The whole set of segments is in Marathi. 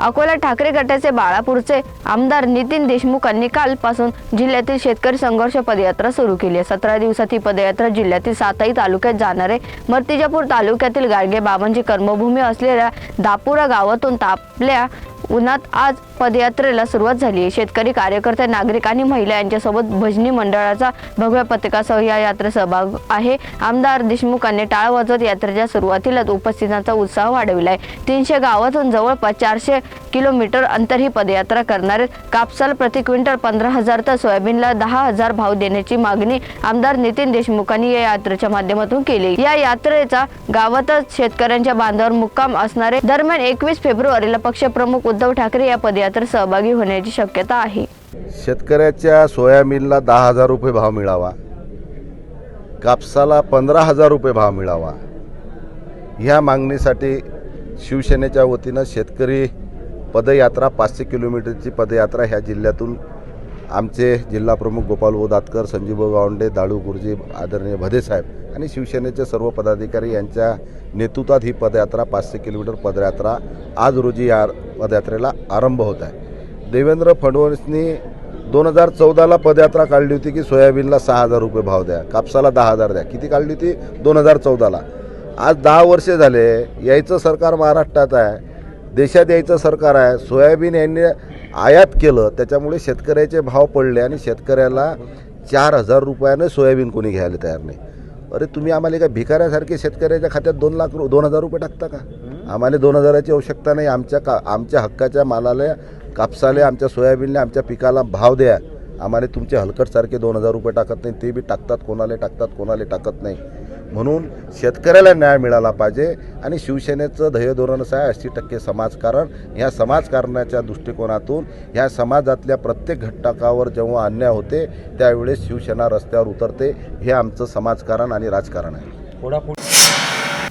अकोला ठाकरे गटाचे बाळापूरचे आमदार नितीन देशमुख यांनी कालपासून जिल्ह्यातील शेतकरी संघर्ष पदयात्रा सुरू केली आहे. सतरा दिवसात ही पदयात्रा जिल्ह्यातील सातही तालुक्यात जाणारे मर्तिजापूर तालुक्यातील गाडगे बाबांची कर्मभूमी असलेल्या दापुरा गावातून तापल्या उन्हात आज पदयात्रेला सुरुवात झाली. आहे शेतकरी कार्यकर्ते नागरिक आणि महिला यांच्यासोबत भजनी मंडळाचा भगव्या पथकासह या यात्रेत सहभाग आहे. आमदार देशमुखांनी टाळ वाजवत यात्रेच्या सुरुवातीलाच उपस्थितांचा उत्साह वाढविला आहे तीनशे गावातून जवळपास चारशे किलोमीटर अंतर ही पदयात्रा करणारे कापसाला प्रति क्विंटल पंधरा हजार तर सोयाबीनला दहा हजार भाव देण्याची मागणी आमदार नितीन देशमुखांनी या यात्रेच्या माध्यमातून केली. या यात्रेचा गावातच शेतकऱ्यांच्या बांधावर मुक्काम असणारे दरम्यान एकवीस फेब्रुवारीला पक्षप्रमुख उद्धव ठाकरे या पदयात्रेत सहभागी होण्याची शक्यता आहे. शेतकऱ्याच्या सोयाबीनला दहा हजार रुपये भाव मिळावा. कापसाला पंधरा हजार रुपये भाव मिळावा. ह्या मागणीसाठी शिवसेनेच्या वतीनं शेतकरी पदयात्रा पाचशे किलोमीटरची पदयात्रा ह्या जिल्ह्यातून आमचे जिल्हाप्रमुख गोपाल ओदातकर संजीव गावंडे दाळू गुरुजी आदरणीय भदेसाहेब आणि शिवसेनेचे सर्व पदाधिकारी यांच्या नेतृत्वात ही पदयात्रा पाचशे किलोमीटर पदयात्रा आज रोजी या पदयात्रेला आरंभ होत आहे. देवेंद्र फडणवीसनी दोन हजार चौदाला पदयात्रा काढली होती की सोयाबीनला सहा हजार रुपये भाव द्या कापसाला दहा हजार द्या. किती काढली होती? दोन हजार चौदाला. आज दहा वर्षे झाले यायचं सरकार महाराष्ट्रात आहे देशात यायचं सरकार आहे सोयाबीन यांनी आयात केलं त्याच्यामुळे शेतकऱ्याचे भाव पडले आणि शेतकऱ्याला चार हजार रुपयानं सोयाबीन कोणी घ्यायला तयार नाही. अरे तुम्ही आम्हाला काय भिकाऱ्यासारखे शेतकऱ्याच्या खात्यात दोन लाख रु दोन हजार रुपये टाकता का? आम्हाला दोन हजाराची आवश्यकता नाही. आमच्या का आमच्या हक्काच्या मालाला कापसाले आमच्या सोयाबीनला आमच्या पिकाला भाव द्या. आम्हाला तुमचे हलकटसारखे दोन हजार रुपये टाकत नाही. ते बी टाकतात कोणाला टाकतात कोणाला टाकत नाही. म्हणून शेतकऱ्याला न्याय मिळाला पाहिजे आणि शिवसेनेचं ध्येय धोरणच आहे ऐंशी टक्के समाजकारण. ह्या समाजकारणाच्या दृष्टिकोनातून ह्या समाजातल्या प्रत्येक घटकावर जेव्हा अन्याय होते त्यावेळेस शिवसेना रस्त्यावर उतरते. हे आमचं समाजकारण आणि राजकारण आहे.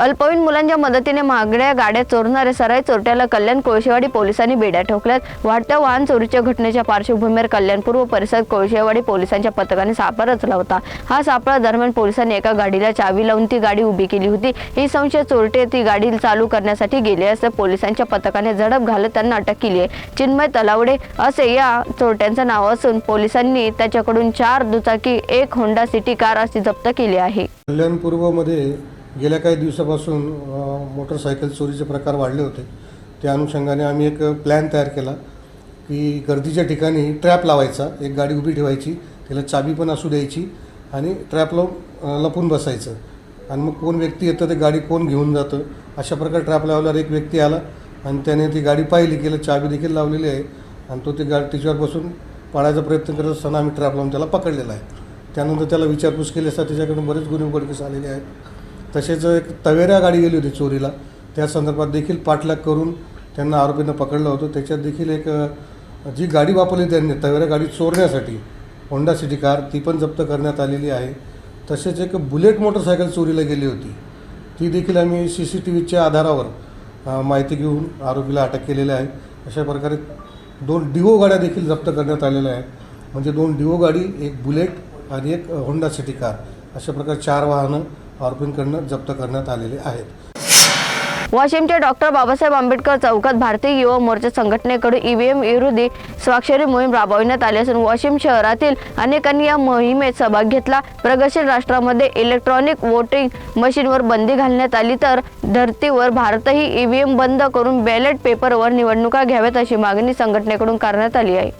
अल्पवयीन मुलांच्या मदतीने महागड्या गाड्या चोरणाऱ्या सराई चोरट्याला कल्याण कोळशेवाडी पोलिसांनी बेड्या ठोकल्यात. वाढत्या वाहन चोरीच्या घटनेच्या पार्श्वभूमीवर कल्याण पूर्व परिसरात कोळशेवाडी पोलिसांच्या पथकाने सापळा रचला होता. हा सापळा दरम्यान पोलिसांनी एका गाडीला चावी लावून ती गाडी उभी केली होती. ही संशय चोरटे ती गाडी चालू करण्यासाठी गेले असता. पोलिसांच्या पथकाने झडप घालत त्यांना अटक केली आहे. चिन्मय तलावडे असे या चोरट्यांचं नाव असून पोलिसांनी त्याच्याकडून चार दुचाकी एक होंडा सिटी कार अशी जप्त केली आहे. कल्याण पूर्वमध्ये गेल्या काही दिवसापासून मोटरसायकल चोरीचे प्रकार वाढले होते. त्या अनुषंगाने आम्ही एक प्लॅन तयार केला की गर्दीच्या ठिकाणी ट्रॅप लावायचा एक गाडी उभी ठेवायची त्याला चाबी पण असू द्यायची आणि ट्रॅप लावून लपून बसायचं. आणि मग कोण व्यक्ती येतं ते गाडी कोण घेऊन जातं? अशा प्रकारे ट्रॅप लावल्यावर एक व्यक्ती आला आणि त्याने ती गाडी पाहिली की चाबी देखील लावलेली आहे. आणि तो ती गाडी तिच्यावर बसून पाळायचा प्रयत्न करत असताना आम्ही ट्रॅप लावून त्याला पकडलेला आहे. त्यानंतर त्याला विचारपूस केली असता त्याच्याकडून बरेच गुन्हे उघडकीस आलेले आहेत. तसेच एक तवेरा गाडी गेली होती चोरीला. त्या संदर्भात देखील पाठलाग करून त्यांना आरोपींना पकडलं होतं. त्याच्यात देखील एक जी गाडी वापरली त्यांनी तवेरा गाडी चोरण्यासाठी होंडा सिटी कार ती पण जप्त करण्यात आलेली आहे. तसेच एक बुलेट मोटरसायकल चोरीला गेली होती. ती देखील आम्ही सी सी टी व्हीच्या आधारावर माहिती घेऊन आरोपीला अटक केलेली आहे. अशा प्रकारे दोन डिओ गाड्या देखील जप्त करण्यात आलेल्या आहेत. म्हणजे दोन डिओ गाडी एक बुलेट आणि एक होंडा सिटी कार. अशा प्रकारे चार वाहनं आरोपींकडनं जप्त करण्यात आलेले आहेत. वाशिमच्या डॉक्टर बाबासाहेब आंबेडकर चौकात भारतीय युवा मोर्चा संघटनेकडून ईव्हीएम विरोधी स्वाक्षरी मोहीम राबविण्यात आली असून वाशिम शहरातील अनेकांनी या मोहिमेत सहभाग घेतला. प्रगतशील राष्ट्रामध्ये इलेक्ट्रॉनिक वोटिंग मशीनवर बंदी घालण्यात आली तर धर्तीवर भारतही ईव्हीएम बंद करून बॅलेट पेपरवर निवडणुका घ्याव्यात अशी मागणी संघटनेकडून करण्यात आली आहे.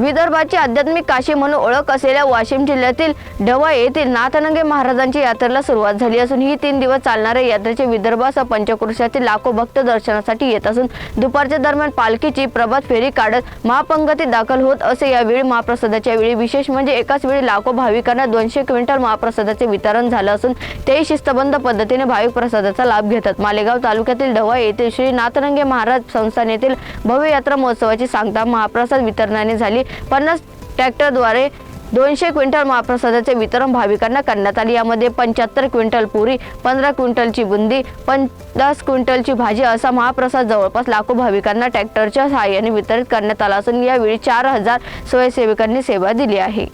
विदर्भाची आध्यात्मिक काशी म्हणून ओळख असलेल्या वाशिम जिल्ह्यातील ढवा येथील नाथनंगे महाराजांची यात्रेला सुरुवात झाली असून ही तीन दिवस चालणाऱ्या यात्रेचे विदर्भासह पंचक्रोशातील लाखो भक्त दर्शनासाठी येत असून दुपारच्या दरम्यान पालखीची प्रभात फेरी काढत महापंगती दाखल होत असे यावेळी महाप्रसादाच्या वेळी विशेष म्हणजे एकाच वेळी लाखो भाविकांना दोनशे क्विंटल महाप्रसादाचे वितरण झालं असून तेही शिस्तबद्ध पद्धतीने भाविक प्रसादाचा लाभ घेतात. मालेगाव तालुक्यातील ढवा येथील श्री नाथरंगे महाराज संस्थान येथील भव्य यात्रा महोत्सवाची सांगता महाप्रसाद वितरणाने झाली. पन्नास ट्रॅक्टरद्वारे दोनशे क्विंटल महाप्रसादाचे वितरण भाविकांना करण्यात आले. यामध्ये पंच्याहत्तर क्विंटल पुरी पंधरा क्विंटलची बुंदी पन्नास क्विंटलची भाजी असा महाप्रसाद जवळपास लाखो भाविकांना ट्रॅक्टरच्या सहाय्याने वितरित करण्यात आला असून यावेळी चार हजार स्वयंसेवकांनी सेवा दिली आहे.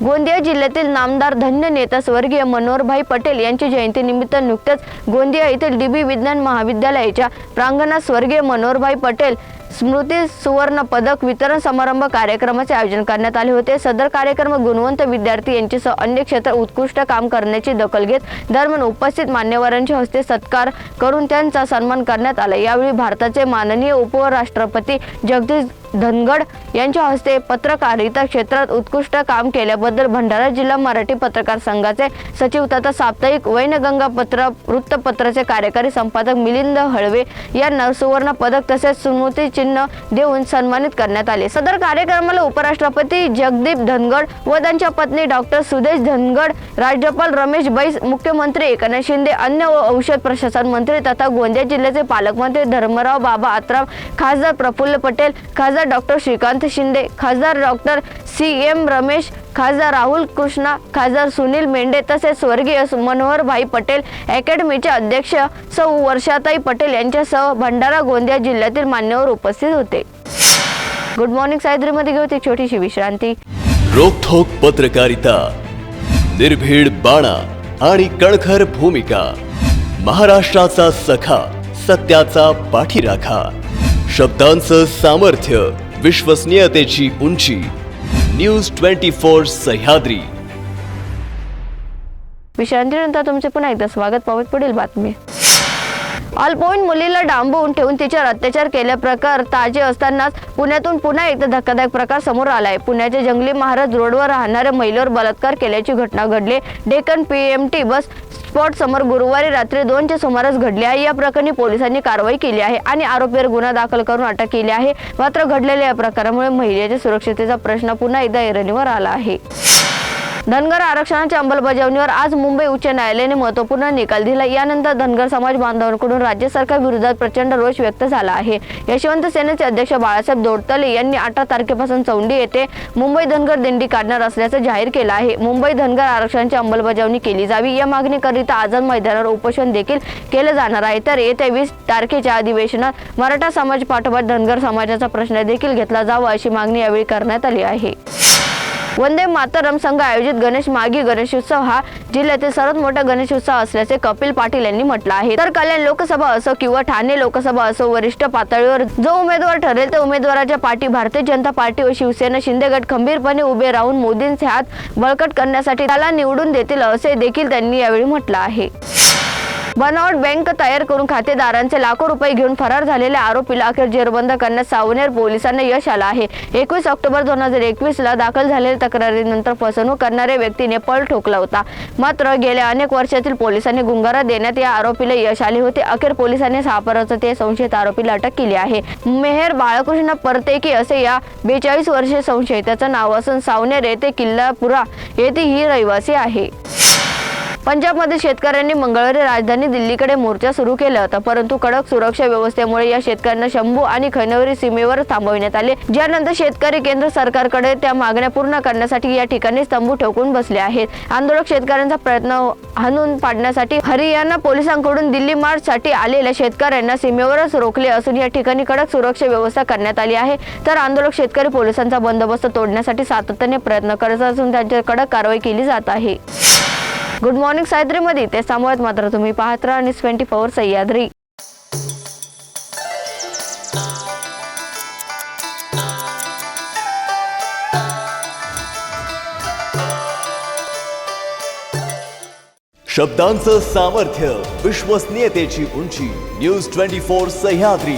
गोंदिया जिल्ह्यातील नामदार धन्य नेता स्वर्गीय मनोहरभाई पटेल यांची जयंतीनिमित्त नुकत्याच गोंदिया येथील डीबी विज्ञान महाविद्यालयाच्या प्रांगणात स्वर्गीय मनोहरभाई पटेल स्मृती सुवर्ण पदक वितरण समारंभ कार्यक्रमाचे आयोजन करण्यात आले होते. सदर कार्यक्रम गुणवंत विद्यार्थी यांच्यासह अन्य क्षेत्रात उत्कृष्ट काम करण्याची दखल घेत दरम्यान उपस्थित मान्यवरांच्या हस्ते सत्कार करून त्यांचा सन्मान करण्यात आला. यावेळी भारताचे माननीय उपराष्ट्रपती जगदीश धनगड यांच्या हस्ते पत्रकारिता क्षेत्रात उत्कृष्ट काम केल्याबद्दल भंडारा जिल्हा मराठी पत्रकार संघाचे सचिव तथा साप्ताहिक वैनगंगा पत्र वृत्तपत्राचे कार्यकारी संपादक मिलिंद हळवे यांना सुवर्ण पदक तसेच स्मृती चिन्ह देऊन सन्मानित करण्यात आले. सदर कार्यक्रमाला उपराष्ट्रपती जगदीप धनगड व त्यांच्या पत्नी डॉक्टर सुदेश धनगड राज्यपाल रमेश बैस मुख्यमंत्री एकनाथ शिंदे अन्न व औषध प्रशासन मंत्री तथा गोंदिया जिल्ह्याचे पालकमंत्री धर्मराव बाबा आत्राम खासदार प्रफुल्ल पटेल खासदार डॉक्टर श्रीकांत शिंदे खासदार डॉक्टर सी एम रमेश खासदार राहुल कृष्णा खासदार सुनील मेंढे तसेच स्वर्गीय मनोहरभाई पटेल अकॅडमीचे अध्यक्ष सौ वर्षाताई पटेल यांच्यासह भंडारा गोंदिया जिल्ह्यातील मान्यवर उपस्थित होते. गुड मॉर्निंग सायद्रीमध्ये घेऊ एक छोटीशी विश्रांती. रोखोक पत्रकारिता निर्भीड बाणा आणि कणखर भूमिका महाराष्ट्राचा सखा सत्याचा पाठीराखा शब्दांचं सामर्थ्य विश्वसनीयतेची उंची न्यूज ट्वेंटी फोर सह्याद्री. विश्रांतीनंतर तुमचे पुन्हा एकदा स्वागत. पावत पुढील बातमी. अल्पवयीन मुलीला डांबवून ठेवून तिच्यावर अत्याचार केल्या प्रकार ताजे असतानाच पुण्यातून पुन्हा एकदा धक्कादायक प्रकार समोर आला आहे पुण्याच्या जंगली महाराज रोडवर राहणाऱ्या महिलेवर बलात्कार केल्याची घटना घडली. डेक्कन पीएमटी बस स्पॉट समोर गुरुवारी रात्री दोनच्या सुमारास घडली आहे. या प्रकरणी पोलिसांनी कारवाई केली आहे आणि आरोपीवर गुन्हा दाखल करून अटक केली आहे. मात्र घडलेल्या या प्रकारामुळे महिलेच्या सुरक्षतेचा प्रश्न पुन्हा एकदा ऐरणीवर आला आहे. धनगर आरक्षणाच्या अंमलबजावणीवर आज मुंबई उच्च न्यायालयाने महत्त्वपूर्ण निकाल दिला. यानंतर धनगर समाज बांधवांकडून राज्य सरकार विरोधात प्रचंड रोष व्यक्त झाला आहे. यशवंत सेनेचे अध्यक्ष बाळासाहेब दोडतले यांनी अठरा तारखेपासून चौंडी येथे मुंबई धनगर दिंडी काढणार असल्याचं जाहीर केलं आहे. मुंबई धनगर आरक्षणाची अंमलबजावणी केली जावी या मागणीकरिता आझाद मैदानावर उपोषण देखील केलं जाणार आहे. तर येत्या वीस तारखेच्या अधिवेशनात मराठा समाज पाठोपाठ धनगर समाजाचा प्रश्न देखील घेतला जावा अशी मागणी यावेळी करण्यात आली आहे. वंदे मातरम संघ आयोजित गणेश मागी गणेशोत्सव हा जिल्ह्यातील सर्वात मोठा गणेशोत्सव असल्याचे कपिल पाटील यांनी म्हटलं आहे. तर कल्याण लोकसभा असो किंवा ठाणे लोकसभा असो वरिष्ठ पातळीवर जो उमेदवार ठरेल त्या उमेदवाराच्या पाठी भारतीय जनता पार्टी व शिवसेना शिंदे गट खंबीरपणे उभे राहून मोदींचे हात बळकट करण्यासाठी त्याला निवडून देतील असे देखील त्यांनी यावेळी म्हटलं आहे. बनावट बँक तयार करून खातेदारांचे लाखो रुपये घेऊन फरार झालेल्या आरोपीला अखेर जेरबंद करण्यात सावनेर पोलिसांना यश आलं आहे. एकवीस ऑक्टोबर दोन हजार एकवीस ला दाखल झालेल्या तक्रारीनंतर फसवणूक करणाऱ्या व्यक्तीने पळ ठोकला होता. मात्र गेल्या अनेक वर्षातील पोलिसांनी गुंगारा देण्यात या आरोपीला यश आले होते. अखेर पोलिसांनी सापळाचं ते संशयित आरोपीला अटक केली आहे. मेहर बाळकृष्ण परतेकी असे या बेचाळीस वर्षे संशयिताचं नाव असून सावनेर येथे किल्लापुरा येथे ही रहिवासी आहे. पंजाबमध्ये शेतकऱ्यांनी मंगळवारी राजधानी दिल्लीकडे मोर्चा सुरू केला होता परंतु कडक सुरक्षा व्यवस्थेमुळे या शेतकऱ्यांना शंभू आणि खैनवरी सीमेवर थांबविण्यात आले. ज्यानंतर शेतकरी केंद्र सरकारकडे त्या मागण्या पूर्ण करण्यासाठी या ठिकाणी तंबू ठोकून बसले आहेत. आंदोलक शेतकऱ्यांचा प्रयत्न हाणून पाडण्यासाठी हरियाणा पोलिसांकडून दिल्ली मार्च साठी आलेल्या शेतकऱ्यांना सीमेवरच रोखले असून या ठिकाणी कडक सुरक्षा व्यवस्था करण्यात आली आहे. तर आंदोलक शेतकरी पोलिसांचा बंदोबस्त तोडण्यासाठी सातत्याने प्रयत्न करत असून त्यांच्यावर कडक कारवाई केली जात आहे. गुड मॉर्निंग सायद्रीमध्ये ते सांभाळत मात्र तुम्ही पाहत राहा आणि ट्वेंटी फोर सह्याद्री. शब्दांचं सामर्थ्य विश्वसनीयतेची उंची. News twenty four Sahyadri.